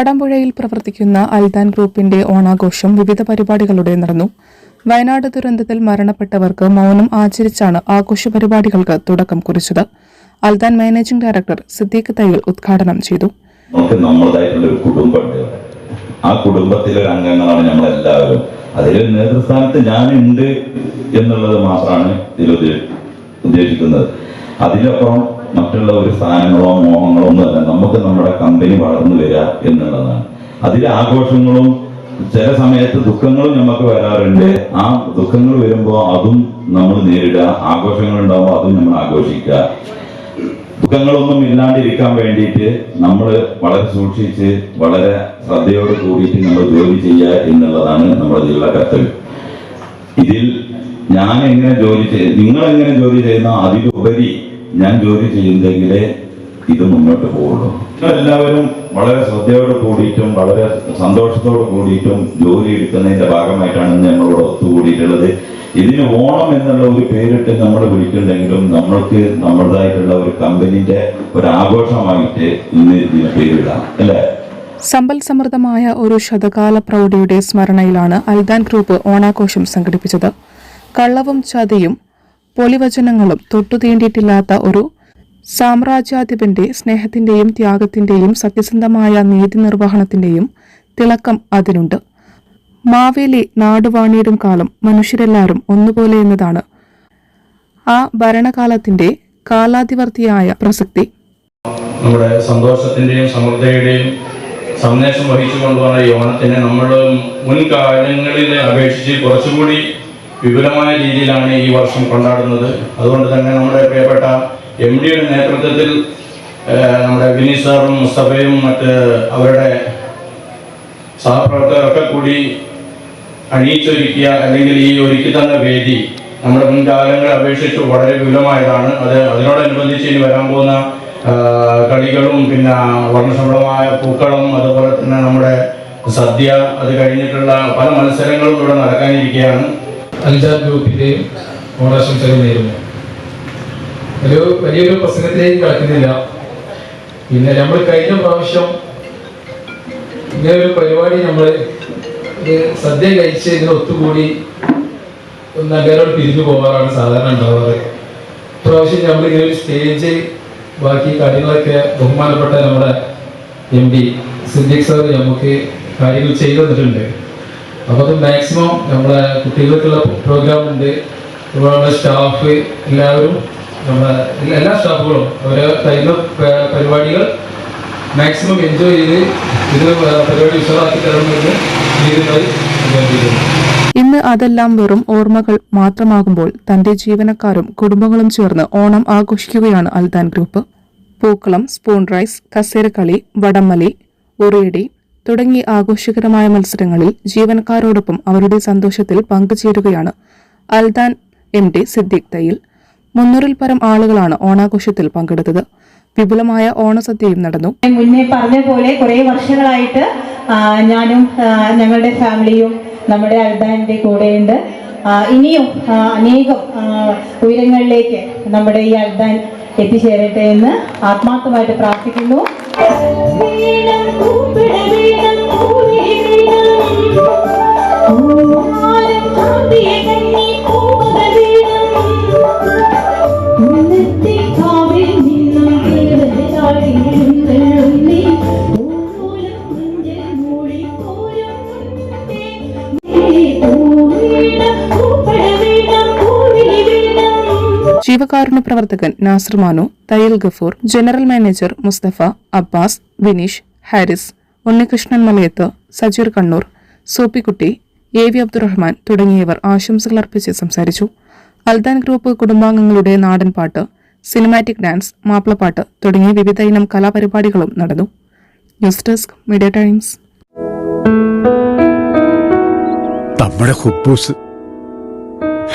ആലപ്പുഴയിൽ പ്രവർത്തിക്കുന്ന അൽദാൻ ഗ്രൂപ്പിന്റെ ഓണാഘോഷം വിവിധ പരിപാടികളുടെ നടന്നു. വയനാട് ദുരന്തത്തിൽ മരണപ്പെട്ടവർക്ക് മൗനം ആചരിച്ചാണ് ആഘോഷ പരിപാടികൾക്ക് തുടക്കം കുറിച്ചത്. അൽദാൻ മാനേജിംഗ് ഡയറക്ടർ സിദ്ദീഖ് തയ്യൽ ഉദ്ഘാടനം ചെയ്തു. ഒരു കുടുംബമുണ്ട്. ആ കുടുംബത്തിലെ അംഗങ്ങളാണ് നമ്മളെല്ലാവരും. അതിൽ നേതൃസ്ഥാനത്ത് ഞാനുണ്ട് എന്നുള്ളത് മാത്രമാണ് ഇതിൽ ഉദ്ദേ- ഉദ്ദേശിക്കുന്നത്. അതിലപ്പുറം മറ്റുള്ള ഒരു സ്ഥാനങ്ങളോ മോഹങ്ങളോ ഒന്നും അല്ല. നമുക്ക് നമ്മുടെ കമ്പനി വളർന്നു വരിക എന്നുള്ളതാണ്. അതിലെ ആഘോഷങ്ങളും ചില സമയത്ത് ദുഃഖങ്ങളും നമുക്ക് വരാറുണ്ട്. ആ ദുഃഖങ്ങൾ വരുമ്പോൾ അതും നമ്മൾ നേരിടുക. ആഘോഷങ്ങൾ ഉണ്ടാകുമ്പോൾ അതും നമ്മൾ ആഘോഷിക്കുക. ദുഃഖങ്ങളൊന്നും ഇല്ലാണ്ടിരിക്കാൻ വേണ്ടിയിട്ട് നമ്മൾ വളരെ സൂക്ഷിച്ച് വളരെ ശ്രദ്ധയോട് കൂടിയിട്ട് നമ്മൾ ജോലി ചെയ്യുക എന്നുള്ളതാണ് നമ്മുടെ ജില്ലാ കർത്തവ്യം. ഇതിൽ ഞാൻ എങ്ങനെ ജോലി ചെയ്ത് നിങ്ങൾ എങ്ങനെ ജോലി ചെയ്യുന്നോ അതിലുപരി ഞാൻ ജോലി ചെയ്യുന്നെങ്കിലേ ഇത് മുന്നോട്ട് പോകുള്ളൂ. എല്ലാവരും വളരെ ശ്രദ്ധയോട് കൂടിയിട്ടും വളരെ സന്തോഷത്തോട് കൂടിയിട്ടും ജോലി എടുക്കുന്നതിന്റെ ഭാഗമായിട്ടാണ് ഇന്ന് നമ്മളിവിടെ ഒത്തുകൂടിയിട്ടുള്ളത്. ഇതിന് ഓണം എന്നുള്ള ഒരു പേരിട്ട് നമ്മൾ വിളിക്കുന്നുണ്ടെങ്കിലും നമ്മൾക്ക് നമ്മുടേതായിട്ടുള്ള ഒരു കമ്പനിന്റെ ഒരു ആഘോഷമായിട്ട് ഇന്ന് ഇതിന് പേരിടാം. അല്ലേ? സമ്പൽ സമൃദ്ധമായ ഒരു ശതകാല പ്രൗഢിയുടെ സ്മരണയിലാണ് അൽദാൻ ഗ്രൂപ്പ് ഓണാഘോഷം സംഘടിപ്പിച്ചത്. കള്ളവും ചതിയും പൊലിവചനങ്ങളും തൊട്ടുതീണ്ടിയിട്ടില്ലാത്ത ഒരു സാമ്രാജ്യാധിപന്റെ സ്നേഹത്തിന്റെയും ത്യാഗത്തിന്റെയും സത്യസന്ധമായ നീതി നിർവഹണത്തിന്റെയും തിളക്കം അതിനുണ്ട്. മാവേലി നാടുവാണിയിടും കാലം മനുഷ്യരെല്ലാവരും ഒന്നുപോലെ എന്നതാണ് ആ ഭരണകാലത്തിന്റെ കാലാതിവർത്തിയായ പ്രസക്തി. നമ്മുടെ സന്തോഷത്തിന്റെയും സമൃദ്ധിയുടെയും സന്ദേശം വഹിച്ചു കൊണ്ടുവന്ന ഈ ഓണത്തിന് നമ്മൾ മുൻകാലങ്ങളിലെ അപേക്ഷിച്ച് കുറച്ചുകൂടി വിപുലമായ രീതിയിലാണ് ഈ വർഷം കൊണ്ടാടുന്നത്. അതുകൊണ്ട് തന്നെ നമ്മുടെ പ്രിയപ്പെട്ട എം ഡിയുടെ നേതൃത്വത്തിൽ നമ്മുടെ വിനി സാറും മുസ്തഫയും മറ്റ് അവരുടെ സഹപ്രവർത്തകരൊക്കെ കൂടി അണിയിച്ചൊരുക്കിയ അല്ലെങ്കിൽ ഈ ഒരുക്കി തന്ന വേദി നമ്മുടെ മുൻകാലങ്ങളെ അപേക്ഷിച്ച് വളരെ വിപുലമായതാണ്. അത് അതിനോടനുബന്ധിച്ച് ഇനി വരാൻ പോകുന്ന കളികളും പിന്നെ വർണശമ്പളമായ പൂക്കളും അതുപോലെ തന്നെ നമ്മുടെ സദ്യ അത് കഴിഞ്ഞിട്ടുള്ള പല മത്സരങ്ങളും ഇവിടെ നടക്കാനിരിക്കുകയാണ്. അൽജാർ ഗ്രൂപ്പിന്റെ ഓണാശംസകൾ നേരുന്നു. ഒരു വലിയൊരു പ്രശ്നത്തിലേക്ക് കടക്കുന്നില്ല. പിന്നെ നമ്മൾ കഴിഞ്ഞ പ്രാവശ്യം ഇങ്ങനെ ഒരു പരിപാടി നമ്മൾ സദ്യ കഴിച്ച് ഇങ്ങനെ ഒത്തുകൂടി നഗരം പിരിഞ്ഞു പോകാറാണ് സാധാരണ ഉണ്ടാവാറ്. ഇപ്രാവശ്യം നമ്മൾ ഇങ്ങനെ ഒരു സ്റ്റേജ് ബാക്കി കാര്യങ്ങളൊക്കെ ബഹുമാനപ്പെട്ട നമ്മുടെ എം ഡി സിദ്ദീഖ് സാർ നമുക്ക് കാര്യങ്ങൾ ചെയ്തു തന്നിട്ടുണ്ട്. അപ്പോൾ അത് മാക്സിമം നമ്മളെ കുട്ടികൾക്കുള്ള പ്രോഗ്രാം ഉണ്ട്. നമ്മുടെ സ്റ്റാഫ് എല്ലാവരും നമ്മളെ എല്ലാ സ്റ്റാഫുകളും അവരെ തരുന്ന പരിപാടികൾ മാക്സിമം എൻജോയ് ചെയ്ത് ഇത് പരിപാടി വിശദമാക്കി തരണമെന്ന് ഇന്ന് അതെല്ലാം വെറും ഓർമ്മകൾ മാത്രമാകുമ്പോൾ തന്റെ ജീവനക്കാരും കുടുംബങ്ങളും ചേർന്ന് ഓണം ആഘോഷിക്കുകയാണ് അൽദാൻ ഗ്രൂപ്പ്. പൂക്കളം സ്പൂൺ റൈസ് കസേരക്കളി വടംവലി ഉറിയടി തുടങ്ങി ആഘോഷകരമായ മത്സരങ്ങളിൽ ജീവനക്കാരോടൊപ്പം അവരുടെ സന്തോഷത്തിൽ പങ്കുചേരുകയാണ് അൽദാൻ എം ഡി സിദ്ദിഖ് തയ്യിൽ. മുന്നൂറിൽ പരം ആളുകളാണ് ഓണാഘോഷത്തിൽ പങ്കെടുത്തത്. വിപുലമായ ഓണസദ്യയും നടന്നു. മുന്നേ പറഞ്ഞ പോലെ കുറെ വർഷങ്ങളായിട്ട് ഞാനും ഞങ്ങളുടെ ഫാമിലിയും നമ്മുടെ അൽബാനിന്റെ കൂടെയുണ്ട്. ഇനിയും അനേകം ഉയരങ്ങളിലേക്ക് നമ്മുടെ ഈ അൽദാൻ എത്തിച്ചേരട്ടെ എന്ന് ആത്മാർത്ഥമായിട്ട് പ്രാർത്ഥിക്കുന്നു. Thank you. ജീവകാരുണ്യ പ്രവർത്തകൻ Nasar Manu Thayyal Gafoor general manager Mustafa Abbas Vineesh Haris Unnikrishnan Malayath Sajeer Kannur Soppikutty A V Abdurahman തുടങ്ങിയവർ ആശംസകൾ അർപ്പിച്ച് സംസാരിച്ചു. അൽദാൻ ഗ്രൂപ്പ് കുടുംബാംഗങ്ങളുടെ നാടൻ പാട്ട് സിനിമാറ്റിക് ഡാൻസ് മാപ്പിളപ്പാട്ട് തുടങ്ങിയ വിവിധ ഇനം കലാപരിപാടികളും നടന്നു. News desk media times. നമ്മുടെ കുബൂസ്